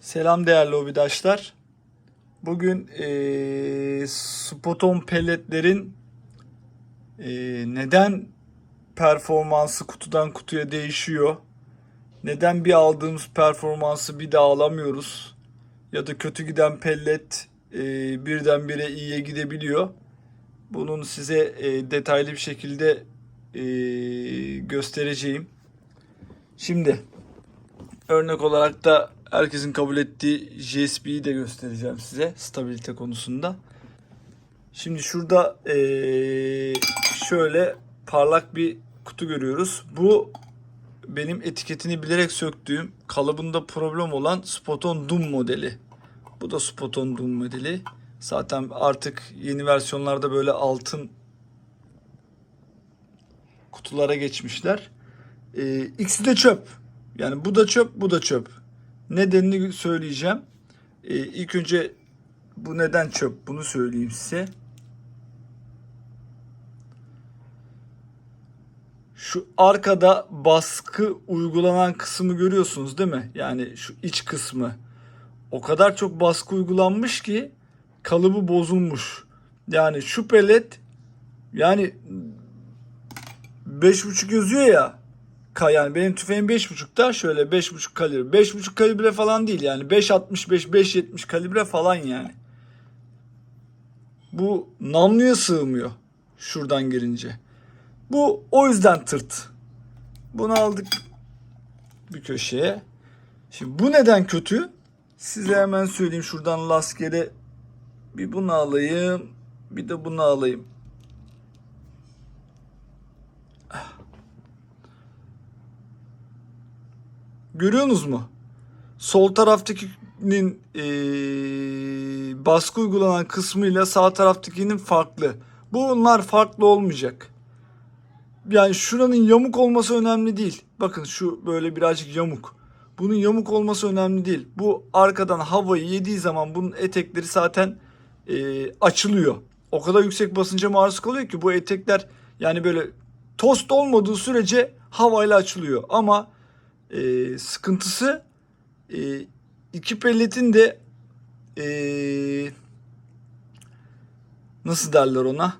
Selam değerli hobidaşlar. Bugün eee Spoton pelletlerin eee, neden performansı kutudan kutuya değişiyor? Neden bir aldığımız performansı bir daha alamıyoruz? Ya da kötü giden pellet eee, birdenbire iyiye gidebiliyor. Bunun size eee, detaylı bir şekilde eee, göstereceğim. Şimdi Örnek olarak da herkesin kabul ettiği JSB'yi de göstereceğim size stabilite konusunda. Şimdi şurada şöyle parlak bir kutu görüyoruz. Bu benim etiketini bilerek söktüğüm kalıbında problem olan Spoton Doom modeli. Bu da Spoton Doom modeli. Zaten artık yeni versiyonlarda böyle altın kutulara geçmişler. Ee, ikisi de çöp. Yani bu da çöp, bu da çöp. Nedenini söyleyeceğim. Ee, ilk önce bu neden çöp bunu söyleyeyim size. Şu arkada baskı uygulanan kısmı görüyorsunuz değil mi? Yani şu iç kısmı. O kadar çok baskı uygulanmış ki kalıbı bozulmuş. Yani şu pelet yani 5.5 yazıyor ya. Yani benim tüfeğim 5.5'ta şöyle 5.5 kalibre. 5.5 kalibre falan değil yani 5.65 5.70 kalibre falan yani. Bu namluya sığmıyor şuradan girince. Bu o yüzden tırt. Bunu aldık bir köşeye. Şimdi bu neden kötü? Size hemen söyleyeyim şuradan rastgele bir bunu alayım bir de bunu alayım. Görüyorsunuz mu? Sol taraftakinin eee, baskı uygulanan kısmıyla sağ taraftakinin farklı. Bunlar farklı olmayacak. Yani şuranın yamuk olması önemli değil. Bakın şu böyle birazcık yamuk. Bunun yamuk olması önemli değil. Bu arkadan havayı yediği zaman bunun etekleri zaten eee, açılıyor. O kadar yüksek basınca maruz kalıyor ki bu etekler yani böyle tost olmadığı sürece havayla açılıyor. Ama e, sıkıntısı e, iki pelletin de e, nasıl derler ona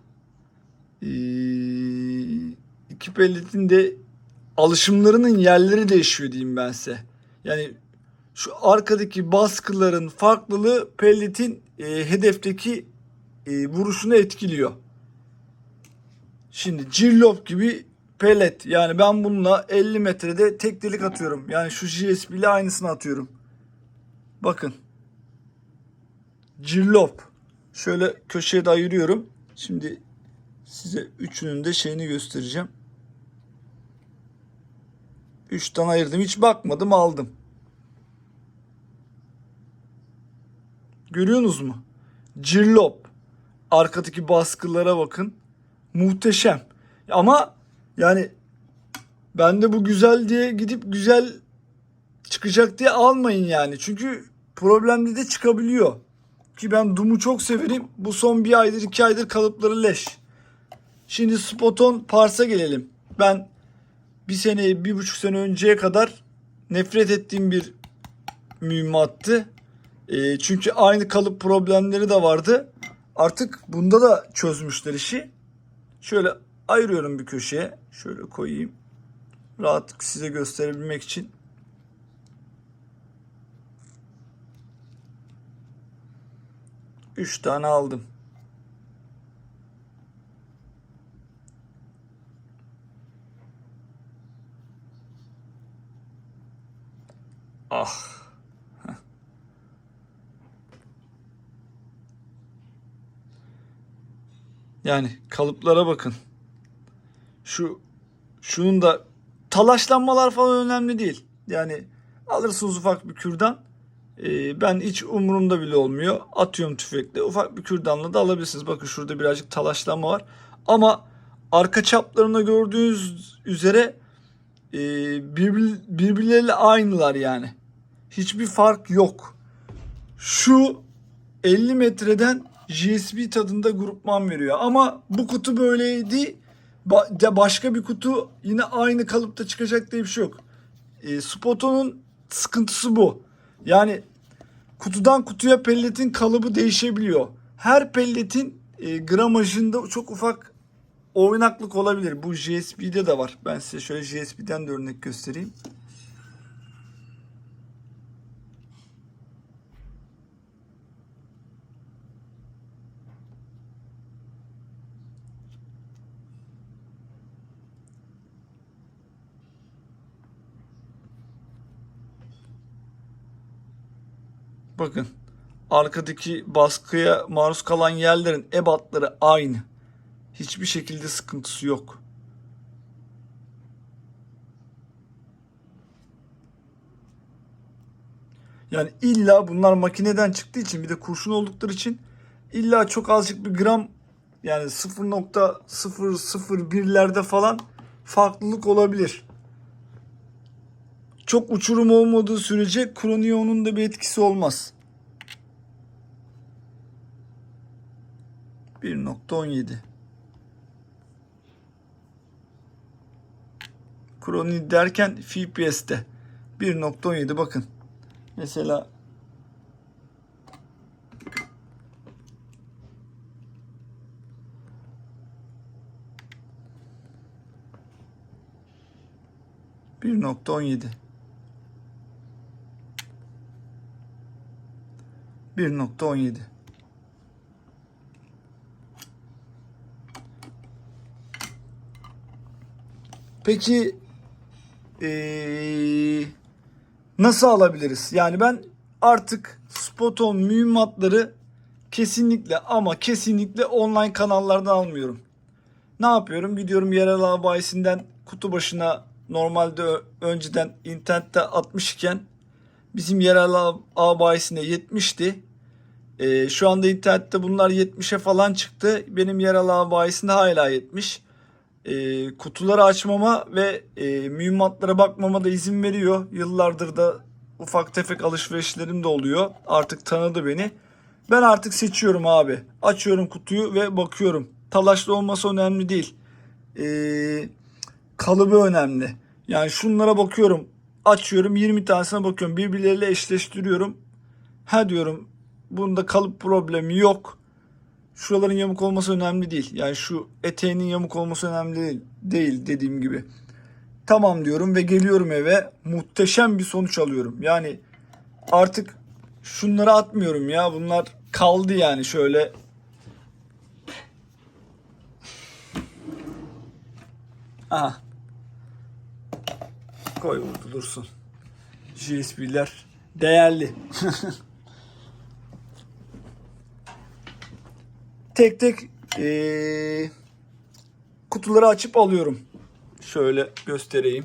e, iki pelletin de alışımlarının yerleri değişiyor diyeyim ben size. Yani şu arkadaki baskıların farklılığı pelletin e, hedefteki e, vuruşunu etkiliyor. Şimdi cirlop gibi pellet. Yani ben bununla 50 metrede tek delik atıyorum. Yani şu GSP ile aynısını atıyorum. Bakın. Cirlop. Şöyle köşeye de ayırıyorum. Şimdi size üçünün de şeyini göstereceğim. Üçten ayırdım. Hiç bakmadım aldım. Görüyorsunuz mu? Cirlop. Arkadaki baskılara bakın. Muhteşem. Ama yani ben de bu güzel diye gidip güzel çıkacak diye almayın yani. Çünkü problemli de çıkabiliyor. Ki ben Doom'u çok severim. Bu son bir aydır iki aydır kalıpları leş. Şimdi Spoton Pars'a gelelim. Ben bir sene bir buçuk sene önceye kadar nefret ettiğim bir mühimmattı. E, çünkü aynı kalıp problemleri de vardı. Artık bunda da çözmüşler işi. Şöyle ayırıyorum bir köşeye. Şöyle koyayım. Rahat size gösterebilmek için. Üç tane aldım. Ah. Yani kalıplara bakın. Şu şunun da talaşlanmalar falan önemli değil. Yani alırsınız ufak bir kürdan. Ee, ben hiç umurumda bile olmuyor. Atıyorum tüfekle. Ufak bir kürdanla da alabilirsiniz. Bakın şurada birazcık talaşlanma var. Ama arka çaplarında gördüğünüz üzere e, birbir, birbirleriyle aynılar yani. Hiçbir fark yok. Şu 50 metreden GSP tadında grupman veriyor. Ama bu kutu böyleydi. Ba- başka bir kutu yine aynı kalıpta çıkacak diye bir şey yok. E, Spoto'nun sıkıntısı bu. Yani kutudan kutuya pelletin kalıbı değişebiliyor. Her pelletin e, gramajında çok ufak oynaklık olabilir. Bu JSB'de de var. Ben size şöyle JSB'den de örnek göstereyim. Bakın arkadaki baskıya maruz kalan yerlerin ebatları aynı. Hiçbir şekilde sıkıntısı yok. Yani illa bunlar makineden çıktığı için bir de kurşun oldukları için illa çok azıcık bir gram yani 0.001'lerde falan farklılık olabilir. Çok uçurum olmadığı sürece kroniyonun da bir etkisi olmaz. 1.17 Kroni derken FPS'te 1.17 bakın. Mesela Bir nokta on yedi. Bir nokta on yedi. Peki eee, nasıl alabiliriz? Yani ben artık Spoton mühimmatları kesinlikle ama kesinlikle online kanallardan almıyorum. Ne yapıyorum? Gidiyorum yerel ağ bayisinden kutu başına normalde önceden internette 60 iken bizim yerel ağ bayisinde 70'ti. Ee, şu anda internette bunlar 70'e falan çıktı. Benim yerel ağ bayisinde hala 70. Ee, kutuları açmama ve e, mühimmatlara bakmama da izin veriyor. Yıllardır da ufak tefek alışverişlerim de oluyor. Artık tanıdı beni. Ben artık seçiyorum abi. Açıyorum kutuyu ve bakıyorum. Talaşlı olması önemli değil. Ee, kalıbı önemli. Yani şunlara bakıyorum. Açıyorum 20 tanesine bakıyorum. Birbirleriyle eşleştiriyorum. Ha diyorum bunda kalıp problemi yok. Şuraların yamuk olması önemli değil. Yani şu eteğinin yamuk olması önemli değil, değil dediğim gibi. Tamam diyorum ve geliyorum eve muhteşem bir sonuç alıyorum. Yani artık şunları atmıyorum ya. Bunlar kaldı yani şöyle. Aha. Koy burada dursun. GSP'ler değerli. tek tek eee, kutuları açıp alıyorum. Şöyle göstereyim.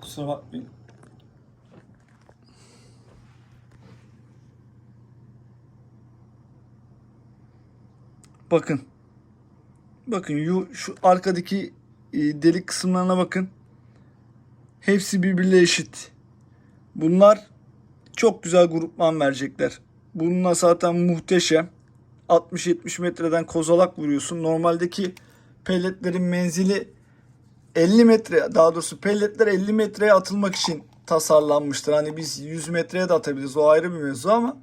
Kusura bakmayın. Bakın. Bakın şu arkadaki e, delik kısımlarına bakın. Hepsi birbirine eşit. Bunlar çok güzel grupman verecekler. Bununla zaten muhteşem. 60-70 metreden kozalak vuruyorsun. Normaldeki pelletlerin menzili 50 metre daha doğrusu pelletler 50 metreye atılmak için tasarlanmıştır. Hani biz 100 metreye de atabiliriz. O ayrı bir mevzu ama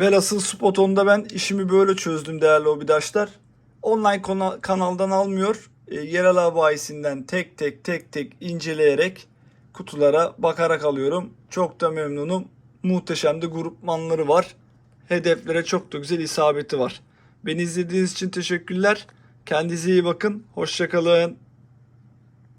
Velhasıl Spoton'da ben işimi böyle çözdüm değerli obidaşlar. Online kanaldan almıyor. E, yerel bayisinden tek tek tek tek inceleyerek kutulara bakarak alıyorum. Çok da memnunum. Muhteşem de grupmanları var. Hedeflere çok da güzel isabeti var. Beni izlediğiniz için teşekkürler. Kendinize iyi bakın. Hoşçakalın.